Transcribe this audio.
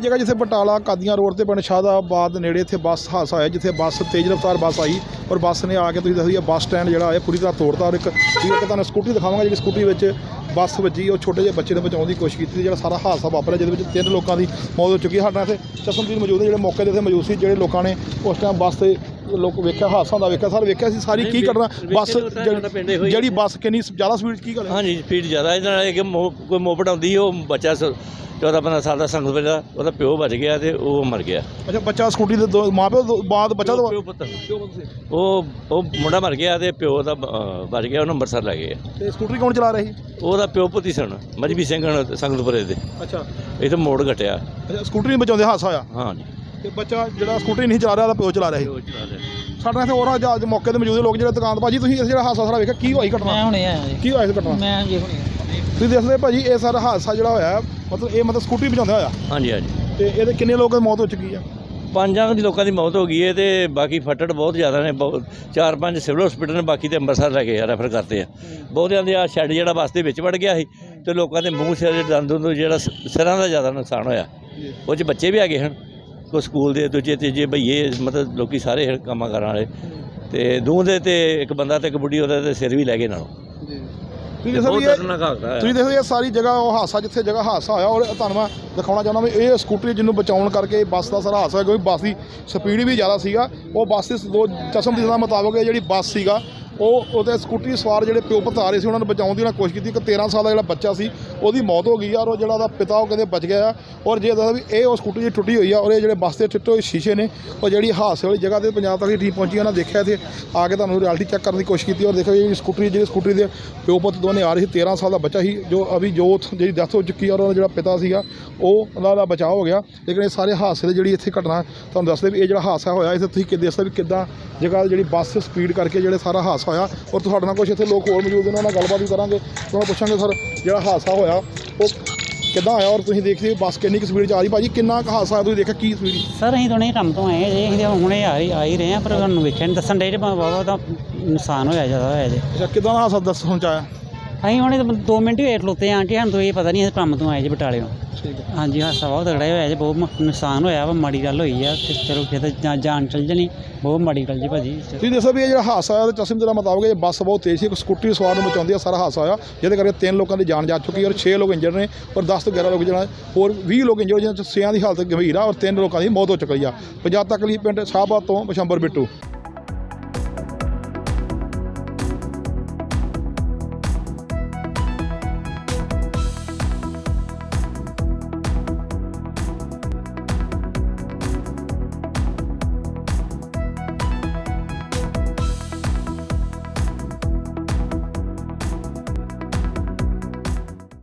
ਜਗ੍ਹਾ ਜਿੱਥੇ ਬਟਾਲਾ, ਕਾਦੀਆਂ ਰੋਡ ਤੇ ਪਿੰਡ ਸ਼ਾਹਦਾਬਾਦ ਨੇੜੇ ਇੱਥੇ ਬੱਸ ਹਾਦਸਾ ਹੋਇਆ, ਜਿੱਥੇ ਬੱਸ ਤੇਜ਼ ਰਫ਼ਤਾਰ ਬੱਸ ਆਈ ਔਰ ਬੱਸ ਨੇ ਆ ਕੇ ਤੁਸੀਂ ਦੱਸੋ ਬੱਸ ਸਟੈਂਡ ਜਿਹੜਾ ਹੈ ਪੂਰੀ ਤਰ੍ਹਾਂ ਤੋੜਤਾ ਔਰ ਇੱਕ ਠੀਕ ਹੈ ਤੁਹਾਨੂੰ ਸਕੂਟਰੀ ਦਿਖਾਵਾਂਗਾ ਜਿਹੜੀ ਸਕੂਟਰੀ ਵਿੱਚ ਬੱਸ ਵੱਜੀ, ਉਹ ਛੋਟੇ ਜਿਹੇ ਬੱਚੇ ਨੂੰ ਬਚਾਉਣ ਦੀ ਕੋਸ਼ਿਸ਼ ਕੀਤੀ ਤੇ ਜਿਹੜਾ ਸਾਰਾ ਹਾਦਸਾ ਵਾਪਰਿਆ, ਜਿਹਦੇ ਵਿੱਚ ਤਿੰਨ ਲੋਕਾਂ ਦੀ ਮੌਤ ਹੋ ਚੁੱਕੀ ਸਾਡੇ ਨਾਲ ਇੱਥੇ ਚਸ਼ਮਦੀਦ ਮੌਜੂਦ ਹੈ, ਜਿਹੜੇ ਮੌਕੇ 'ਤੇ ਇੱਥੇ ਮੌਜੂਦ ਸੀ, ਜਿਹੜੇ ਲੋਕਾਂ ਨੇ ਉਸ ਟਾਈਮ ਬੱਸ ਤੇ ਲੋਕ ਵੇਖਿਆ ਹਾਦਸਾ ਹੁੰਦਾ ਵੇਖਿਆ ਸਰ ਵੇਖਿਆ ਸੀ ਸਾਰੀ ਕੀ ਘਟਨਾ ਬੱਸ ਹੀ ਜਿਹੜੀ ਬੱਸ ਕਿੰਨੀ ਜ਼ਿਆਦਾ ਸਪੀਡ ਕੀ ਹੈ ਹਾਂਜੀ ਸਪੀਡ ਜ਼ਿਆਦਾ ਇਹਦੇ ਨਾਲ ਇਹ ਕਿ ਮੋ- ਕੋਈ ਮੋਪੜ ਆਉਂਦੀ ਉਹ ਬੱਚਾ 14 15 ਸਾਲ ਦਾ ਸੰਗਤ ਦਾ ਉਹਦਾ ਪਿਓ ਬਚ ਗਿਆ ਤੇ ਉਹ ਮਰ ਗਿਆ। ਅੱਛਾ ਬੱਚਾ ਸਕੂਟੀ ਦੇ ਦੋ- ਮਾਂ ਪਿਓ ਦੋ- ਬਾਅਦ ਬੱਚਾ ਪੁੱਤ ਉਹ ਉਹ ਮੁੰਡਾ ਮਰ ਗਿਆ ਤੇ ਪਿਓ ਦਾ ਬਚ ਗਿਆ ਉਹਨੂੰ ਅੰਮ੍ਰਿਤਸਰ ਲੈ ਗਏ। ਤੇ ਸਕੂਟਰੀ ਕੌਣ ਚਲਾ ਰਹੀ ਉਹਦਾ ਪਿਓ ਪੁੱਤੀ ਸਣ ਮਜਬੀ ਸਿੰਘ ਸੰਗਤਪੁਰੇ ਦੇ। ਅੱਛਾ। ਇਹ ਤਾਂ ਮੋੜ ਘਟਿਆ। ਅੱਛਾ ਸਕੂਟਰੀ ਬਚਾਉਂਦੇ ਹਾਦਸਾ ਹੋਇਆ? ਹਾਂਜੀ। ਤੇ ਬੱਚਾ ਜਿਹੜਾ ਸਕੂਟਰੀ ਨਹੀਂ ਚਲਾ ਰਿਹਾ ਉਹਦਾ ਪਿਓ ਚਲਾ ਰਿਹਾ ਸੀ। ਸਾਡੇ ਨਾਲ ਇੱਥੇ ਹੋਰ ਅੱਜ ਅੱਜ ਮੌਕੇ ਤੇ ਮੌਜੂਦ ਲੋਕ ਜਿਹੜੇ ਦੁਕਾਨ ਭਾਜੀ ਤੁਸੀਂ ਇਸ ਜਿਹੜਾ ਹਾਦਸਾ ਸਾਰਾ ਵੇਖਿਆ ਕੀ ਹੋਈ ਮੈਂ ਘਟਨਾ ਹੁਣੇ ਆਇਆ ਜੀ। ਕੀ ਹੋਇਆ ਇਸ ਘਟਨਾ? ਮੈਂ ਜੀ ਹੁਣੇ ਤੁਸੀਂ ਦੱਸਦੇ ਭਾਜੀ ਇਹ ਸਾਰਾ ਹਾਦਸਾ ਜਿਹੜਾ ਹੋਇਆ ਮਤਲਬ ਇਹ ਮਤਲਬ ਸਕੂਟਰੀ ਬਚਾਉਂਦਾ ਹੋਇਆ? ਹਾਂਜੀ ਹਾਂਜੀ। ਤੇ ਇਹਦੇ ਕਿੰਨੇ ਲੋਕਾਂ ਦੀ ਮੌਤ ਹੋ ਚੁੱਕੀ ਆ? ਪੰਜਾਂ ਦੀ ਲੋਕਾਂ ਦੀ ਮੌਤ ਹੋ ਗਈ ਹੈ ਤੇ ਬਾਕੀ ਫੱਟੜ ਬਹੁਤ ਜ਼ਿਆਦਾ ਨੇ ਬਹੁਤ ਚਾਰ ਪੰਜ ਸਿਵਲ ਹਸਪੀਟਲ ਨੇ ਬਾਕੀ ਤੇ ਅੰਮ੍ਰਿਤਸਰ ਲੈ ਕੇ ਰੈਫਰ ਕਰਤੇ ਆ। ਬਹੁਤਿਆਂ ਦੇ ਆ ਸ਼ੈੱਡ ਜਿਹੜਾ ਬੱਸ ਦੇ ਵਿੱਚ ਵੜ ਗਿਆ ਸੀ ਤੇ ਲੋਕਾਂ ਦੇ ਮੂੰਹ ਸਿਰ ਦੰਦ ਦੁੰਦ ਜਿਹੜਾ ਸ- ਸਿਰਾਂ ਦਾ ਜ਼ਿਆਦਾ ਨੁਕਸਾਨ ਹੋਇਆ। ਉਹ 'ਚ ਬੱਚੇ ਵੀ ਆ ਗਏ ਹਨ। ਕੋਈ ਸਕੂਲ ਦੇ ਦੂਜੇ ਤੀਜੇ ਭਈਏ ਮਤਲਬ ਲੋਕੀ ਸਾਰੇ ਕੰਮਾਂ ਕਰਨ ਵਾਲੇ। ਤੇ ਦੋ ਦੇ ਤੇ ਇੱਕ ਬੰਦਾ ਤੇ ਇੱਕ ਬੁੱਢੀ ਉਹਦਾ ਤੇ ਸਿਰ ਵੀ ਲੈ ਗਏ ਨਾਲੋਂ। ਤੁਸੀਂ ਵੀ ਇਹ ਤੁਸੀਂ ਦੇਖੋ ਇਹ ਸਾਰੀ ਜਗ੍ਹਾ ਉਹ ਹਾਦਸਾ ਜਿੱਥੇ ਜਗ੍ਹਾ ਹਾਦਸਾ ਹੋਇਆ ਔਰ ਤੁਹਾਨੂੰ ਮੈਂ ਦਿਖਾਉਣਾ ਚਾਹੁੰਦਾ ਵੀ ਇਹ ਸਕੂਟਰੀ ਜਿਹਨੂੰ ਬਚਾਉਣ ਕਰਕੇ ਬੱਸ ਦਾ ਸਾਰਾ ਹਾਦਸਾ ਹੋਇਆ ਕਿਉਂਕਿ ਬੱਸ ਦੀ ਸਪੀਡ ਵੀ ਜ਼ਿਆਦਾ ਸੀਗਾ। ਉਹ ਬੱਸ ਦੇ ਦੋ ਚਸ਼ਮ ਦੇ ਮੁਤਾਬਕ ਜਿਹੜੀ ਬੱਸ ਸੀਗਾ ਉਹ ਉਹਦੇ ਸਕੂਟਰੀ ਸਵਾਰ ਜਿਹੜੇ ਪਿਓ ਪੁੱਤ ਆ ਰਹੇ ਸੀ, ਉਹਨਾਂ ਨੂੰ ਬਚਾਉਣ ਦੀ ਉਹਨਾਂ ਕੋਸ਼ਿਸ਼ ਕੀਤੀ। ਕਿ 13 ਸਾਲ ਦਾ ਜਿਹੜਾ ਬੱਚਾ ਸੀ, ਉਹਦੀ ਮੌਤ ਹੋ ਗਈ ਆ ਔਰ ਉਹ ਜਿਹੜਾ ਉਹਦਾ ਪਿਤਾ, ਉਹ ਕਹਿੰਦੇ ਬਚ ਗਿਆ ਆ। ਔਰ ਜੇ ਦੱਸਦਾ ਵੀ ਇਹ ਉਹ ਸਕੂਟਰੀ ਜਿਹੜੀ ਟੁੱਟੀ ਹੋਈ ਆ, ਔਰ ਇਹ ਜਿਹੜੇ ਬੱਸ ਦੇ ਟੁੱਟੇ ਹੋਏ ਸ਼ੀਸ਼ੇ ਨੇ ਉਹ ਜਿਹੜੀ ਹਾਦਸੇ ਵਾਲੀ ਜਗ੍ਹਾ ਤੇ ਪੰਜਾਬ ਤੱਕ ਦੀ ਟੀਮ ਪਹੁੰਚੀ ਉਹਨਾਂ ਦੇਖਿਆ ਇੱਥੇ। ਆ ਕੇ ਤੁਹਾਨੂੰ ਰਿਐਲਿਟੀ ਚੈੱਕ ਕਰਨ ਦੀ ਕੋਸ਼ਿਸ਼ ਕੀਤੀ, ਔਰ ਦੇਖੋ ਇਹ ਸਕੂਟਰੀ, ਜਿਹੜੀ ਸਕੂਟਰੀ ਦੇ ਪਿਓ ਪੁੱਤ ਦੋਨੇ ਆ ਰਹੇ ਸੀ 13 ਸਾਲ ਦਾ ਬੱਚਾ ਸੀ, ਜੋ ਅਭੀ ਜੋਤ ਜਿਹੜੀ ਡੈਥ ਹੋ ਚੁੱਕੀ ਔਰ ਉਹਦਾ ਜਿਹੜਾ ਪਿਤਾ ਸੀਗਾ, ਉਹ ਉਹਨਾਂ ਦਾ ਬਚਾਅ ਹੋ ਗਿਆ। ਲੇਕਿਨ ਇਹ ਸਾਰੇ ਹਾਦਸੇ ਦੀ ਜਿਹੜੀ ਇੱਥੇ ਘਟਨਾ, ਤੁਹਾਨੂੰ ਦੱਸਦੇ ਵੀ ਇਹ ਜਿਹੜਾ ਹਾਦਸਾ ਹੋਇਆ ਇੱਥੇ ਤੁਸੀਂ ਕਿ ਦੱਸਦੇ ਵੀ ਕਿੱਦਾਂ ਜਗ੍ਹਾ ਜਿਹੜੀ ਬੱਸ ਸਪੀਡ ਕਰਕੇ ਜਿਹੜੇ ਸਾਰਾ ਹਾਦਸਾ ਹੋਇਆ ਔਰ ਤੁਹਾਡੇ ਨਾਲ ਕੁਝ ਇੱਥੇ ਲੋਕ ਹੋਰ ਮੌਜੂਦ ਨੇ ਉਹਨਾਂ ਨਾਲ ਗੱਲਬਾਤ ਵੀ ਕਰਾਂਗੇ। ਉਹਨਾਂ ਨੂੰ ਪੁੱਛਾਂਗੇ ਸਰ ਜਿਹੜਾ ਹਾਦਸਾ ਹੋਇਆ ਉਹ ਕਿੱਦਾਂ ਹੋਇਆ ਔਰ ਤੁਸੀਂ ਦੇਖਦੇ ਹੋ ਬੱਸ ਕਿੰਨੀ ਕੁ ਸਪੀਡ 'ਚ ਆ ਰਹੀ ਭਾਜੀ ਕਿੰਨਾ ਕੁ ਹਾਦਸਾ ਤੁਸੀਂ ਦੇਖਿਆ ਕੀ ਸਪੀਡ ਸਰ ਅਸੀਂ ਦੋਨੇ ਕੰਮ ਤੋਂ ਆਏ ਤਾਂ ਹੁਣੇ ਆ ਹੀ ਆ ਹੀ ਰਹੇ ਆ ਪਰ ਤੁਹਾਨੂੰ ਵੇਖਿਆ ਨਹੀਂ ਦੱਸਣ ਦੇ ਬਾਬਾ ਦਾ ਨੁਕਸਾਨ ਹੋਇਆ ਜ਼ਿਆਦਾ ਹੋਇਆ ਜੀ। ਅੱਛਾ ਕਿੱਦਾਂ ਦਾ ਹਾਦਸਾ ਦੱਸ ਹੁਣ ਚ ਆਇਆ? ਅਸੀਂ ਹੁਣੇ 2 ਮਿੰਟ ਹੀ ਵੇਟ ਲੋਤੇ ਆਂ ਕਿ ਸਾਨੂੰ ਤਾਂ ਇਹ ਪਤਾ ਨਹੀਂ ਅਸੀਂ ਕੰਮ ਤੋਂ ਆਏ ਜੀ ਬਟਾਲਿਓਂ। ਠੀਕ ਹੈ। ਹਾਂਜੀ ਹਾਸਾ ਬਹੁਤ ਤਗੜਾ ਹੋਇਆ ਜੀ ਬਹੁਤ ਮ- ਨੁਕਸਾਨ ਹੋਇਆ ਵਾ ਮਾੜੀ ਗੱਲ ਹੋਈ ਆ ਤੇ ਚਲੋ ਕਿਤੇ ਜਾਂ ਜਾਨ ਚਲ ਜਣੀ ਬਹੁਤ ਮਾੜੀ ਗੱਲ ਜੀ ਭਾਜੀ। ਤੁਸੀਂ ਦੱਸੋ ਵੀ ਇਹ ਜਿਹੜਾ ਹਾਦਸਾ ਹੋਇਆ ਤੇ ਚਸ਼ਮ ਦੇ ਮੁਤਾਬਕ ਇਹ ਬੱਸ ਬਹੁਤ ਤੇਜ਼ ਸੀ ਇੱਕ ਸਕੂਟਰੀ ਸਵਾਰ ਨੂੰ ਬਚਾਉਂਦੀ ਆ ਸਾਰਾ ਹਾਦਸਾ ਹੋਇਆ। ਜਿਹਦੇ ਕਰਕੇ ਤਿੰਨ ਲੋਕਾਂ ਦੀ ਜਾਨ ਜਾ ਚੁੱਕੀ ਔਰ 6 ਲੋਕ ਇੰਜਰ ਨੇ ਔਰ 10 ਤੋਂ 11 ਲੋਕ ਜਿਹੜਾ ਹੋਰ 20 ਲੋਕ ਇੰਜਰ ਜਿਹਨਾਂ ਚ ਛੇਆਂ ਦੀ ਹਾਲਤ ਗੰਭੀਰ ਆ ਔਰ ਤਿੰਨ ਲੋਕਾਂ ਦੀ ਮੌਤ ਹੋ ਚੁੱਕੀ ਆ। ਪੰਜਾਬ ਤੱਕ ਲਈ ਪਿੰਡ ਸ਼ਾਹਬਾਦ ਤੋਂ ਬਸ਼ੰਬਰ ਬਿੱਟੂ।